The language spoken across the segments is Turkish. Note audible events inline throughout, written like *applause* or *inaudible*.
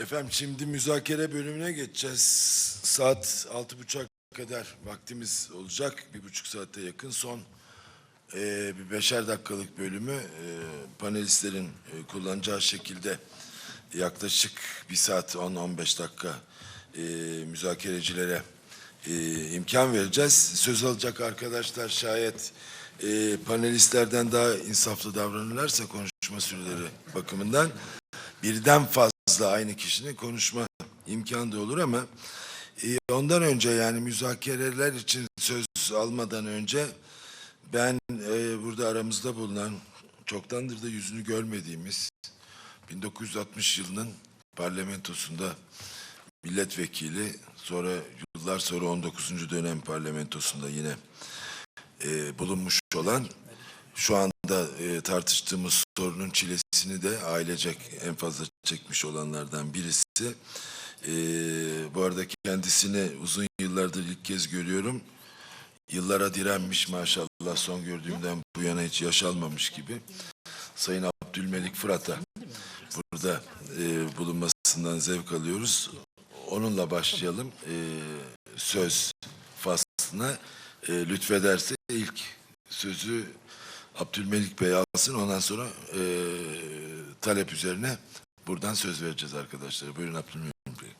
Efendim şimdi müzakere bölümüne geçeceğiz. Saat altı buçuk kadar vaktimiz olacak. Bir buçuk saate yakın son eee, bir beşer dakikalık bölümü eee, panelistlerin eee, kullanacağı şekilde yaklaşık bir saat 10-15 dakika eee, müzakerecilere eee, imkan vereceğiz. Söz alacak arkadaşlar şayet eee, panelistlerden daha insaflı davranırlarsa konuşma süreleri bakımından birden fazla aynı kişinin konuşma imkanı da olur ama e, ondan önce yani müzakereler için söz almadan önce ben e, burada aramızda bulunan çoktandır da yüzünü görmediğimiz 1960 yılının parlamentosunda milletvekili sonra yıllar sonra 19. dönem parlamentosunda yine e, bulunmuş olan şu anda e, tartıştığımız sorunun çilesini de ailecek en fazla çekmiş olanlardan birisi. E, bu arada kendisini uzun yıllardır ilk kez görüyorum. Yıllara direnmiş maşallah son gördüğümden bu yana hiç yaş almamış gibi. Sayın Abdülmelik Fırat'a burada e, bulunmasından zevk alıyoruz. Onunla başlayalım. E, söz faslına e, lütfederse ilk sözü Abdülmelik Bey alsın. Ondan sonra e, talep üzerine buradan söz vereceğiz arkadaşlar. Buyurun Abdülmelik Bey.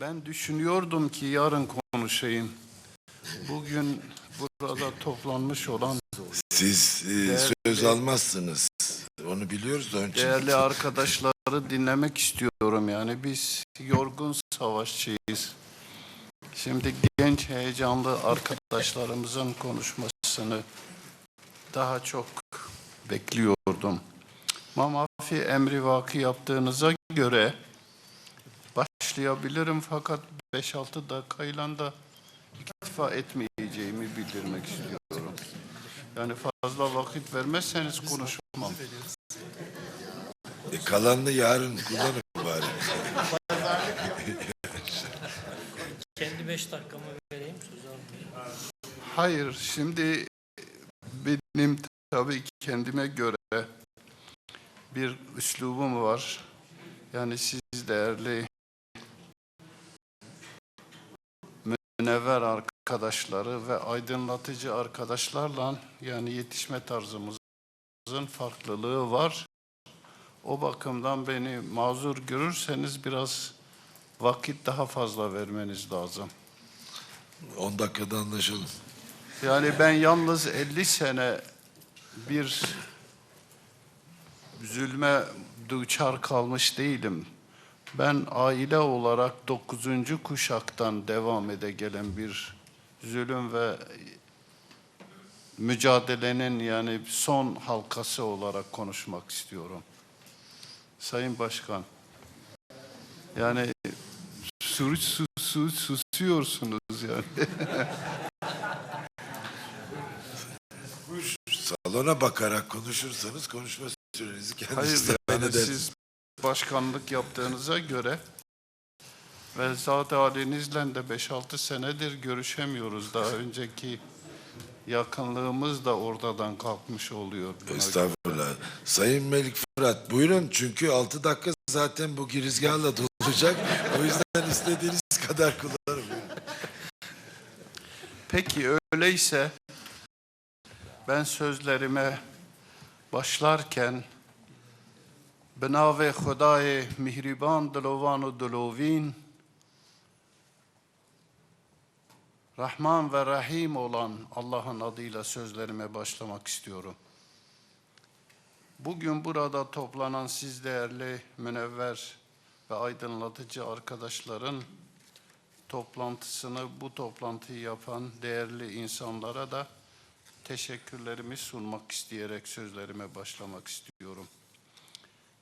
Ben düşünüyordum ki yarın konuşayım. Bugün burada toplanmış olan Siz e, Değerli- söz almazsınız. Onu biliyoruz da onun için. değerli arkadaşları dinlemek istiyorum. Yani biz yorgun savaşçıyız. Şimdi genç heyecanlı arkadaşlarımızın konuşmasını daha çok bekliyordum. Mamafi emri vakı yaptığınıza göre başlayabilirim fakat 5-6 dakikayla da iktifa etmeyeceğimi bildirmek istiyorum. Yani fazla vakit vermezseniz konuşmam. E, kalanını yarın kullanırım. 5 dakikamı vereyim sözü almayayım. Hayır, şimdi benim tabii ki kendime göre bir üslubum var. Yani siz değerli münevver arkadaşları ve aydınlatıcı arkadaşlarla yani yetişme tarzımızın farklılığı var. O bakımdan beni mazur görürseniz biraz vakit daha fazla vermeniz lazım. 10 dakikada anlaşalım. Yani ben yalnız 50 sene bir zulme duçar kalmış değilim. Ben aile olarak 9. kuşaktan devam ede gelen bir zulüm ve mücadelenin yani son halkası olarak konuşmak istiyorum. Sayın Başkan, yani sus, sus, sus, susuyorsunuz yani. Salona bakarak konuşursanız konuşma sürenizi kendiniz Hayır tayin yani edersiniz. siz başkanlık yaptığınıza göre ve zat halinizle de 5-6 senedir görüşemiyoruz. Daha önceki yakınlığımız da ortadan kalkmış oluyor. buna göre. Estağfurullah. Sayın Melik Fırat buyurun çünkü 6 dakika zaten bu girizgahla dolacak. o yüzden istediğiniz kadar kullanın. Peki öyleyse ben sözlerime başlarken Hudaye Mihriban Dilovan u Dilovin Rahman ve Rahim olan Allah'ın adıyla sözlerime başlamak istiyorum. Bugün burada toplanan siz değerli münevver ve aydınlatıcı arkadaşların toplantısını, bu toplantıyı yapan değerli insanlara da teşekkürlerimi sunmak isteyerek sözlerime başlamak istiyorum.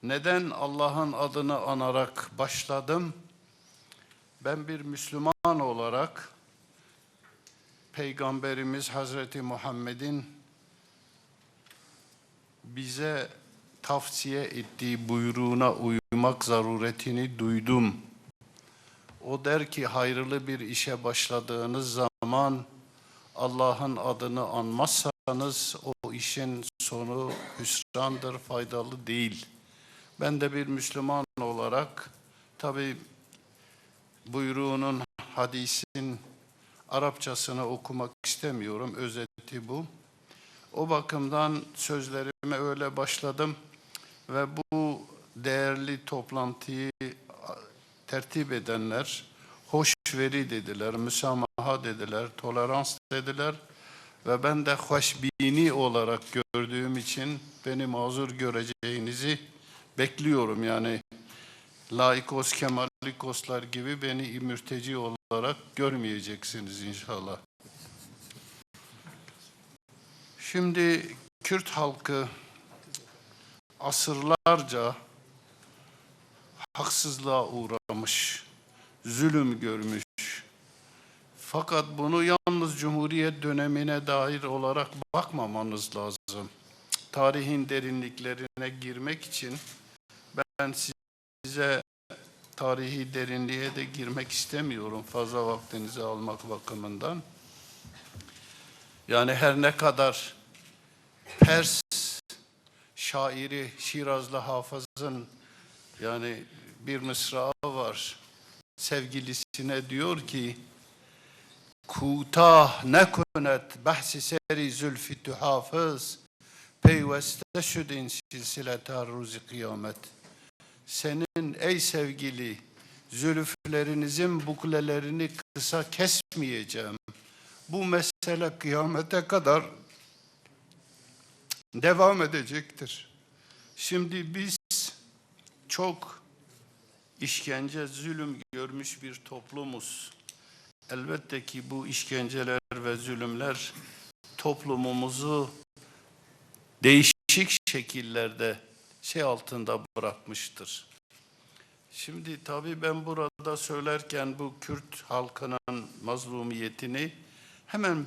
Neden Allah'ın adını anarak başladım? Ben bir Müslüman olarak Peygamberimiz Hazreti Muhammed'in bize tavsiye ettiği buyruğuna uymak zaruretini duydum. O der ki hayırlı bir işe başladığınız zaman Allah'ın adını anmazsanız o işin sonu hüsrandır, faydalı değil. Ben de bir Müslüman olarak tabii buyruğunun, hadisin Arapçasını okumak istemiyorum. Özeti bu. O bakımdan sözlerime öyle başladım ve bu değerli toplantıyı tertip edenler hoşveri dediler, müsamaha dediler, tolerans dediler ve ben de hoşbini olarak gördüğüm için beni mazur göreceğinizi bekliyorum. Yani laikos, kemalikoslar gibi beni mürteci olarak görmeyeceksiniz inşallah. Şimdi Kürt halkı asırlarca haksızlığa uğramış, zulüm görmüş. Fakat bunu yalnız Cumhuriyet dönemine dair olarak bakmamanız lazım. Tarihin derinliklerine girmek için ben size tarihi derinliğe de girmek istemiyorum fazla vaktinizi almak bakımından. Yani her ne kadar Pers şairi Şirazlı Hafız'ın yani bir mısra var. Sevgilisine diyor ki Kutah ne kunet bahsi seri zülfü tuhafız peyveste şüdin silsiletar ruzi kıyamet. Senin ey sevgili zülüflerinizin buklelerini kısa kesmeyeceğim. Bu mesele kıyamete kadar devam edecektir. Şimdi biz çok işkence, zulüm görmüş bir toplumuz. Elbette ki bu işkenceler ve zulümler toplumumuzu değişik şekillerde şey altında bırakmıştır. Şimdi tabii ben burada söylerken bu Kürt halkının mazlumiyetini hemen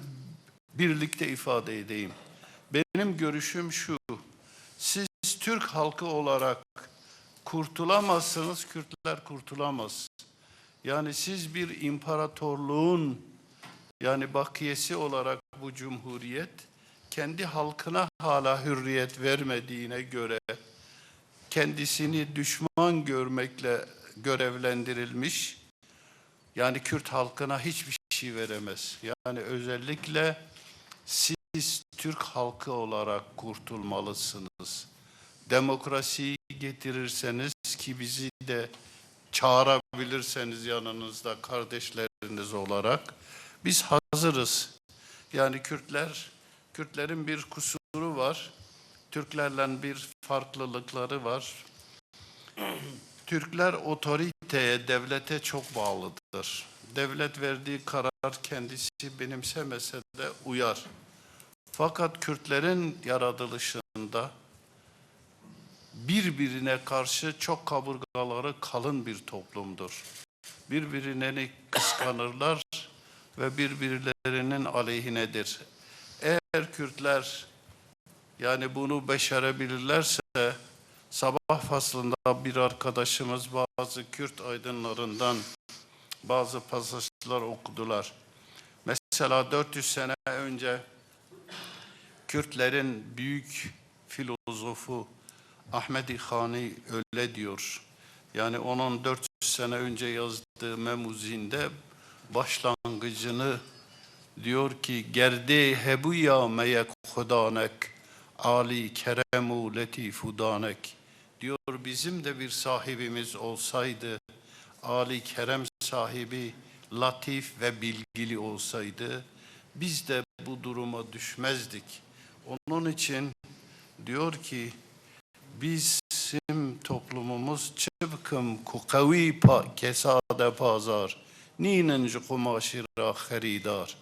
birlikte ifade edeyim. Benim görüşüm şu, siz Türk halkı olarak kurtulamazsınız, Kürtler kurtulamaz. Yani siz bir imparatorluğun yani bakiyesi olarak bu cumhuriyet kendi halkına hala hürriyet vermediğine göre kendisini düşman görmekle görevlendirilmiş. Yani Kürt halkına hiçbir şey veremez. Yani özellikle siz Türk halkı olarak kurtulmalısınız. Demokrasiyi getirirseniz ki bizi de çağırabilirseniz yanınızda kardeşleriniz olarak biz hazırız. Yani Kürtler, Kürtlerin bir kusuru var. Türklerle bir farklılıkları var. Türkler otoriteye, devlete çok bağlıdır. Devlet verdiği karar kendisi benimsemese de uyar. Fakat Kürtlerin yaratılışında birbirine karşı çok kaburgaları kalın bir toplumdur. Birbirlerini kıskanırlar ve birbirlerinin aleyhinedir. Eğer Kürtler yani bunu başarabilirlerse sabah faslında bir arkadaşımız bazı Kürt aydınlarından bazı pasajlar okudular. Mesela 400 sene önce Kürtlerin büyük filozofu Ahmedi Hani öyle diyor. Yani onun 400 sene önce yazdığı Memuzinde başlangıcını diyor ki gerde hebuya meyek hudanek Ali keremu letifu danek diyor bizim de bir sahibimiz olsaydı Ali kerem sahibi latif ve bilgili olsaydı biz de bu duruma düşmezdik. Onun için diyor ki bizim toplumumuz çıbkım kukavi pa kesade pazar ninen kumaşira haridar.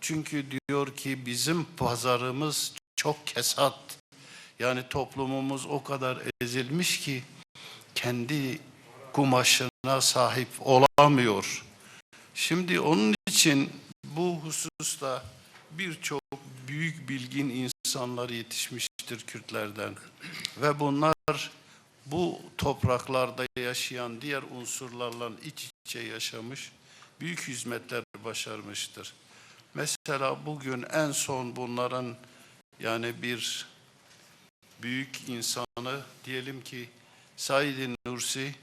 Çünkü diyor ki bizim pazarımız çok kesat. Yani toplumumuz o kadar ezilmiş ki kendi kumaşına sahip olamıyor. Şimdi onun için bu hususta birçok büyük bilgin insanlar yetişmiştir Kürtlerden. Ve bunlar bu topraklarda yaşayan diğer unsurlarla iç içe yaşamış, büyük hizmetler başarmıştır. Mesela bugün en son bunların yani bir büyük insanı diyelim ki Said Nursi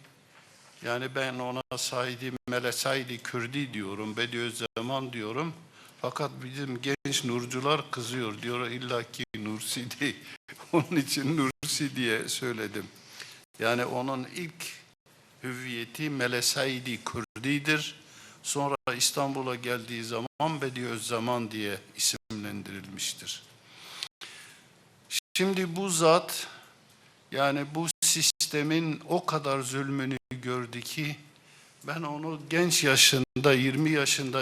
yani ben ona Said Mele Said Kürdi diyorum, Bediüzzaman diyorum. Fakat bizim genç nurcular kızıyor. Diyor illaki Nursi *laughs* değil. Onun için Nursi diye söyledim. Yani onun ilk hüviyeti Melesaidi Kürdidir. Sonra İstanbul'a geldiği zaman Bediüzzaman diye isimlendirilmiştir. Şimdi bu zat yani bu sistemin o kadar zulmünü gördü ki ben onu genç yaşında 20 yaşında